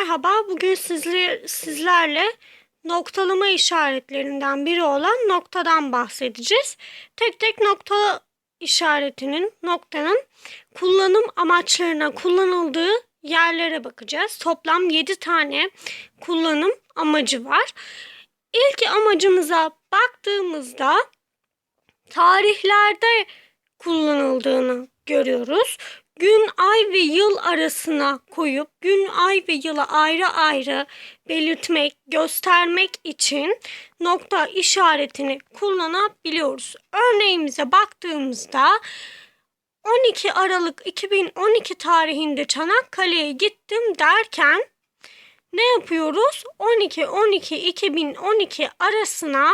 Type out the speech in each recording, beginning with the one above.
Merhaba, bugün sizler, sizlerle noktalama işaretlerinden biri olan noktadan bahsedeceğiz. Tek tek nokta işaretinin, noktanın kullanım amaçlarına kullanıldığı yerlere bakacağız. Toplam 7 tane kullanım amacı var. İlk amacımıza baktığımızda tarihlerde kullanıldığını görüyoruz. Gün, ay ve yıl arasına koyup gün, ay ve yılı ayrı ayrı belirtmek, göstermek için nokta işaretini kullanabiliyoruz. Örneğimize baktığımızda 12 Aralık 2012 tarihinde Çanakkale'ye gittim derken ne yapıyoruz? 12 12 2012 arasına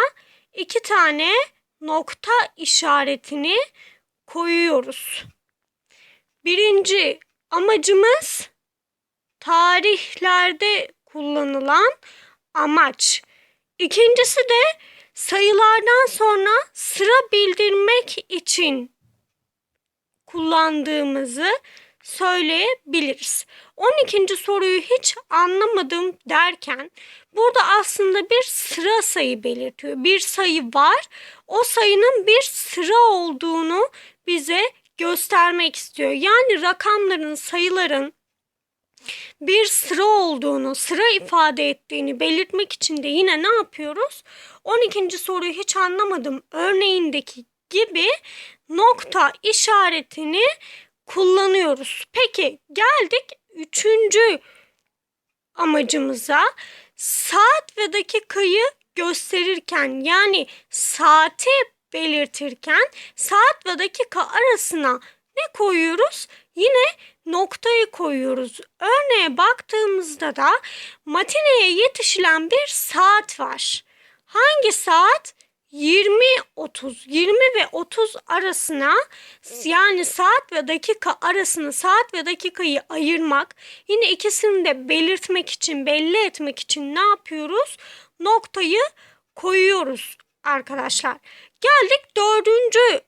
iki tane nokta işaretini koyuyoruz. Birinci amacımız tarihlerde kullanılan amaç. İkincisi de sayılardan sonra sıra bildirmek için kullandığımızı söyleyebiliriz. 12. soruyu hiç anlamadım derken burada aslında bir sıra sayı belirtiyor. Bir sayı var. O sayının bir sıra olduğunu bize göstermek istiyor. Yani rakamların, sayıların bir sıra olduğunu, sıra ifade ettiğini belirtmek için de yine ne yapıyoruz? 12. soruyu hiç anlamadım örneğindeki gibi nokta işaretini kullanıyoruz. Peki geldik üçüncü amacımıza saat ve dakikayı gösterirken yani saati belirtirken saat ve dakika arasına ne koyuyoruz? Yine noktayı koyuyoruz. Örneğe baktığımızda da matineye yetişilen bir saat var. Hangi saat? 20 30 20 ve 30 arasına yani saat ve dakika arasını saat ve dakikayı ayırmak yine ikisini de belirtmek için belli etmek için ne yapıyoruz? Noktayı koyuyoruz arkadaşlar. Geldik dördüncü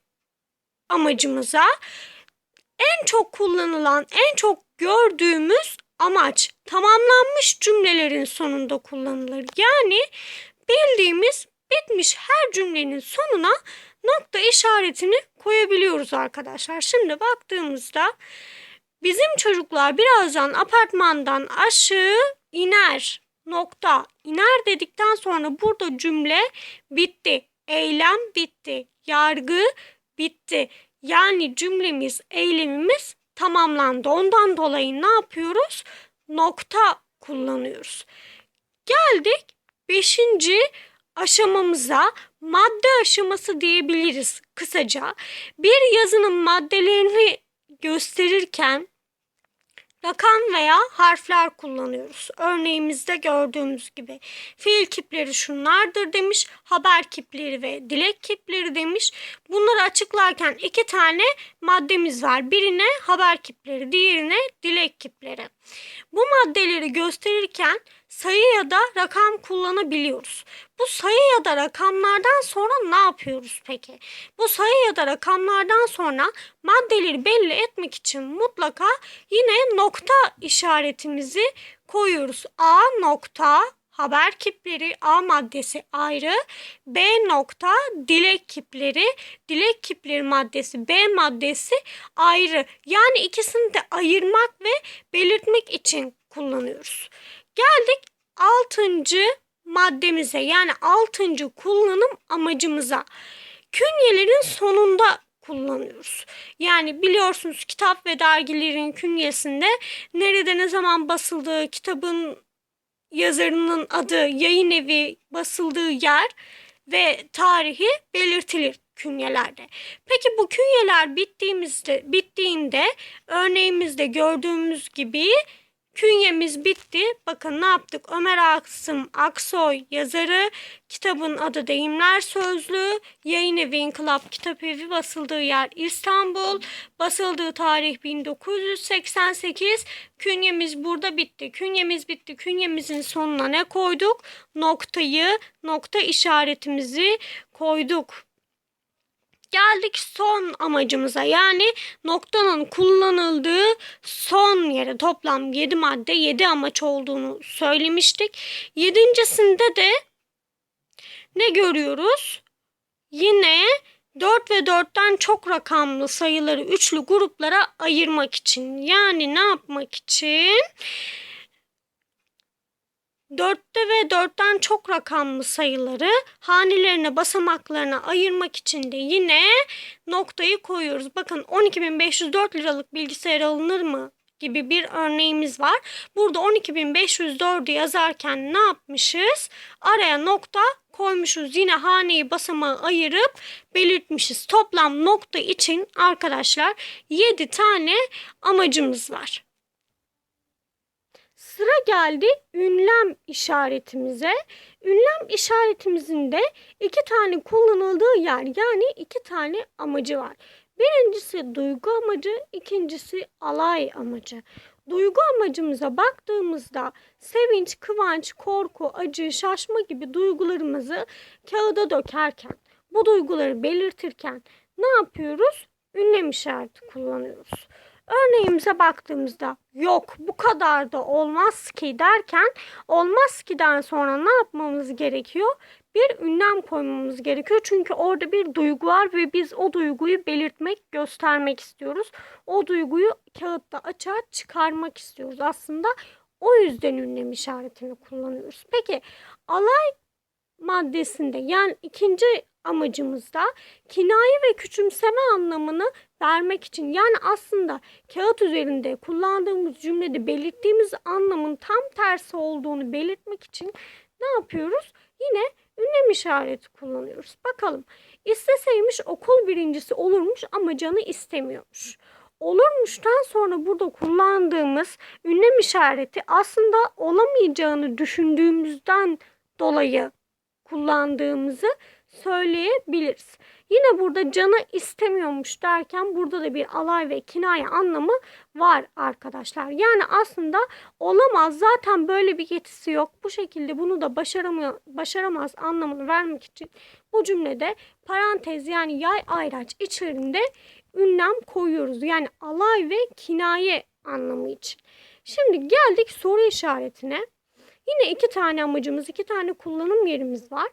amacımıza. En çok kullanılan, en çok gördüğümüz amaç tamamlanmış cümlelerin sonunda kullanılır. Yani bildiğimiz bitmiş her cümlenin sonuna nokta işaretini koyabiliyoruz arkadaşlar. Şimdi baktığımızda bizim çocuklar birazdan apartmandan aşağı iner. Nokta iner dedikten sonra burada cümle bitti. Eylem bitti. Yargı bitti. Yani cümlemiz, eylemimiz tamamlandı. Ondan dolayı ne yapıyoruz? Nokta kullanıyoruz. Geldik beşinci aşamamıza madde aşaması diyebiliriz kısaca. Bir yazının maddelerini gösterirken rakam veya harfler kullanıyoruz. Örneğimizde gördüğümüz gibi fiil kipleri şunlardır demiş, haber kipleri ve dilek kipleri demiş. Bunları açıklarken iki tane maddemiz var. Birine haber kipleri, diğerine dilek kipleri. Bu maddeleri gösterirken sayı ya da rakam kullanabiliyoruz. Bu sayı ya da rakamlardan sonra ne yapıyoruz peki? Bu sayı ya da rakamlardan sonra maddeleri belli etmek için mutlaka yine nokta işaretimizi koyuyoruz. A nokta haber kipleri A maddesi ayrı, B nokta dilek kipleri, dilek kipleri maddesi B maddesi ayrı. Yani ikisini de ayırmak ve belirtmek için kullanıyoruz. Geldik altıncı maddemize yani altıncı kullanım amacımıza. Künyelerin sonunda kullanıyoruz. Yani biliyorsunuz kitap ve dergilerin künyesinde nerede ne zaman basıldığı, kitabın yazarının adı, yayın evi, basıldığı yer ve tarihi belirtilir künyelerde. Peki bu künyeler bittiğimizde bittiğinde örneğimizde gördüğümüz gibi Künyemiz bitti. Bakın ne yaptık? Ömer Aksım Aksoy yazarı. Kitabın adı Deyimler Sözlüğü. Yayın evi İnkılap Kitap Evi basıldığı yer İstanbul. Basıldığı tarih 1988. Künyemiz burada bitti. Künyemiz bitti. Künyemizin sonuna ne koyduk? Noktayı, nokta işaretimizi koyduk. Geldik son amacımıza. Yani noktanın kullanıldığı son yere toplam 7 madde 7 amaç olduğunu söylemiştik. Yedincisinde de ne görüyoruz? Yine 4 ve 4'ten çok rakamlı sayıları üçlü gruplara ayırmak için. Yani ne yapmak için? 4'te ve 4'ten çok rakamlı sayıları hanelerine basamaklarına ayırmak için de yine noktayı koyuyoruz. Bakın 12.504 liralık bilgisayar alınır mı? gibi bir örneğimiz var. Burada 12.504'ü yazarken ne yapmışız? Araya nokta koymuşuz. Yine haneyi basamağı ayırıp belirtmişiz. Toplam nokta için arkadaşlar 7 tane amacımız var. Sıra geldi ünlem işaretimize. Ünlem işaretimizin de iki tane kullanıldığı yer yani iki tane amacı var. Birincisi duygu amacı, ikincisi alay amacı. Duygu amacımıza baktığımızda sevinç, kıvanç, korku, acı, şaşma gibi duygularımızı kağıda dökerken, bu duyguları belirtirken ne yapıyoruz? Ünlem işareti kullanıyoruz. Örneğimize baktığımızda yok bu kadar da olmaz ki derken olmaz ki'den sonra ne yapmamız gerekiyor? Bir ünlem koymamız gerekiyor. Çünkü orada bir duygu var ve biz o duyguyu belirtmek, göstermek istiyoruz. O duyguyu kağıtta açığa çıkarmak istiyoruz. Aslında o yüzden ünlem işaretini kullanıyoruz. Peki alay maddesinde yani ikinci amacımızda kinaye ve küçümseme anlamını vermek için yani aslında kağıt üzerinde kullandığımız cümlede belirttiğimiz anlamın tam tersi olduğunu belirtmek için ne yapıyoruz? Yine ünlem işareti kullanıyoruz. Bakalım isteseymiş okul birincisi olurmuş ama canı istemiyormuş. Olurmuştan sonra burada kullandığımız ünlem işareti aslında olamayacağını düşündüğümüzden dolayı kullandığımızı söyleyebiliriz. Yine burada canı istemiyormuş derken burada da bir alay ve kinaye anlamı var arkadaşlar. Yani aslında olamaz zaten böyle bir yetisi yok. Bu şekilde bunu da başaramıyor, başaramaz anlamını vermek için bu cümlede parantez yani yay ayraç içerisinde ünlem koyuyoruz. Yani alay ve kinaye anlamı için. Şimdi geldik soru işaretine. Yine iki tane amacımız, iki tane kullanım yerimiz var.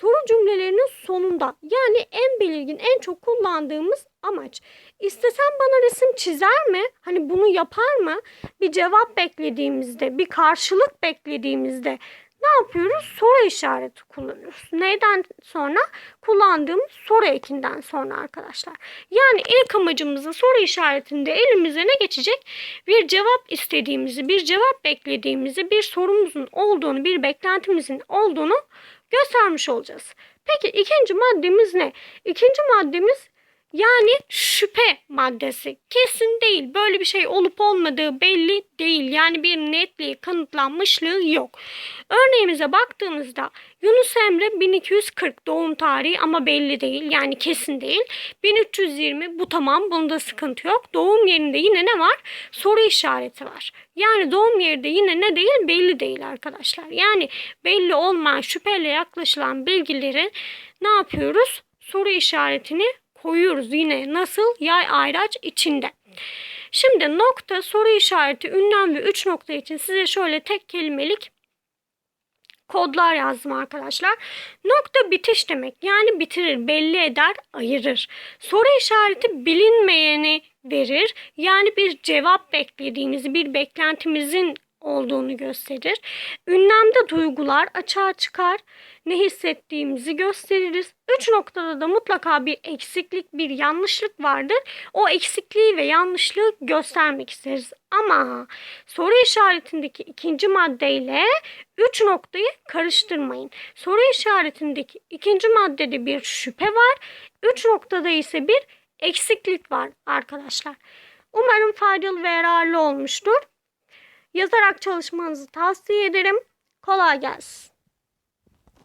Soru cümlelerinin sonunda yani en belirgin, en çok kullandığımız amaç. İstesen bana resim çizer mi? Hani bunu yapar mı? Bir cevap beklediğimizde, bir karşılık beklediğimizde ne yapıyoruz? Soru işareti kullanıyoruz. Neyden sonra? Kullandığımız soru ekinden sonra arkadaşlar. Yani ilk amacımızın soru işaretinde elimize ne geçecek? Bir cevap istediğimizi, bir cevap beklediğimizi, bir sorumuzun olduğunu, bir beklentimizin olduğunu göstermiş olacağız. Peki ikinci maddemiz ne? İkinci maddemiz yani şüphe maddesi. Kesin değil. Böyle bir şey olup olmadığı belli değil. Yani bir netliği, kanıtlanmışlığı yok. Örneğimize baktığımızda Yunus Emre 1240 doğum tarihi ama belli değil. Yani kesin değil. 1320 bu tamam. Bunda sıkıntı yok. Doğum yerinde yine ne var? Soru işareti var. Yani doğum yeri de yine ne değil? Belli değil arkadaşlar. Yani belli olmayan şüpheyle yaklaşılan bilgileri ne yapıyoruz? Soru işaretini koyuyoruz yine nasıl yay ayraç içinde. Şimdi nokta soru işareti ünlem ve üç nokta için size şöyle tek kelimelik kodlar yazdım arkadaşlar. Nokta bitiş demek. Yani bitirir, belli eder, ayırır. Soru işareti bilinmeyeni verir. Yani bir cevap beklediğimizi, bir beklentimizin olduğunu gösterir. Ünlemde duygular açığa çıkar. Ne hissettiğimizi gösteririz. Üç noktada da mutlaka bir eksiklik, bir yanlışlık vardır. O eksikliği ve yanlışlığı göstermek isteriz. Ama soru işaretindeki ikinci maddeyle üç noktayı karıştırmayın. Soru işaretindeki ikinci maddede bir şüphe var. Üç noktada ise bir eksiklik var arkadaşlar. Umarım faydalı ve yararlı olmuştur. Yazarak çalışmanızı tavsiye ederim. Kolay gelsin.